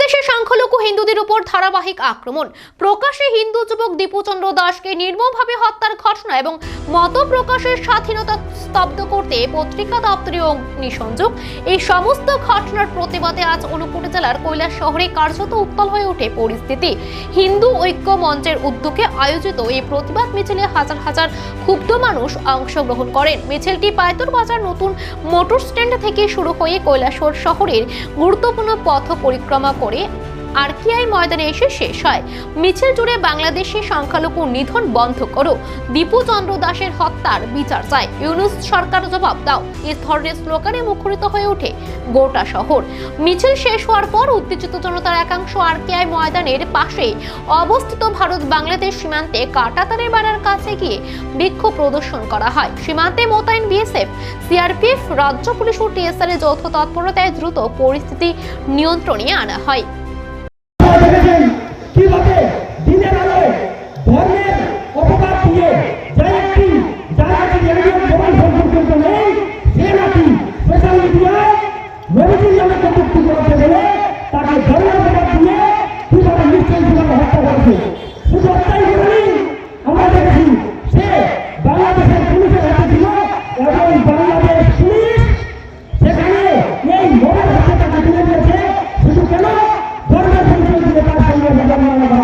বাংলাদেশের সংখ্যালঘু হিন্দুদের উপর ধারাবাহিক আক্রমণ। প্রকাশ্যে হিন্দু যুবক দীপুচন্দ্র দাসকে নির্মমভাবে হত্যার ঘটনা এবং মত প্রকাশের স্বাধীনতা স্তব্ধ করতে পত্রিকা দপ্তরে অগ্নিসংযোগ এই সমস্ত ঘটনার প্রতিবাদে আজ অনুপুর জেলার কৈলাস শহরে কার্যত উত্তাল হয়ে ওঠে পরিস্থিতি। হিন্দু ঐক্য মঞ্চের উদ্যোগে আয়োজিত এই প্রতিবাদ মিছিলে হাজার হাজার ক্ষুব্ধ মানুষ অংশগ্রহণ করেন। মিছিলটি পায়তর বাজার নতুন মোটর স্ট্যান্ড থেকে শুরু হয়ে কৈলাসহর শহরের গুরুত্বপূর্ণ পথ পরিক্রমা করে আরকিআই ময়দানে এসে শেষ হয়। মিছিল জুড়ে বাংলাদেশে সংখ্যালঘু নিধন বন্ধ করো। দীপু চন্দ্র দাসের হত্যার বিচার চায় ইউনুস সরকার জবাব দাও। এ ধরনের স্লোগানে মুখরিত হয়ে ওঠে গোটা শহর। মিছিল শেষ হওয়ার পর উত্তেজিত জনতার একাংশ আরকেআই ময়দানের পাশে অবস্থিত ভারত বাংলাদেশ সীমান্তে কাটাতারের বেড়ার কাছে গিয়ে বিক্ষোভ প্রদর্শন করা হয়। সীমান্তে মোতায়েন বিএসএফ, সিআরপিএফ, রাজ্য পুলিশ ও টিএসআর এর যৌথ তৎপরতায় দ্রুত পরিস্থিতি নিয়ন্ত্রণে আনা হয়। সে নাকি সোশ্যাল মিডিয়ায় নবীজির নামে কটূক্তি তাকে ধর্মের অপবাদ দিয়ে কীভাবে নিশ্চয় হত্যা করেছে। শুধু হত্যাই করেনি আমরা দেখেছি সে বাংলাদেশের পুলিশের হাতে ছিল এবং বাংলাদেশ পুলিশ সেখানে এই মনের হাতে তাকে তুলে দিয়েছে শুধু কেন ধর্মের পরিচয় দিয়ে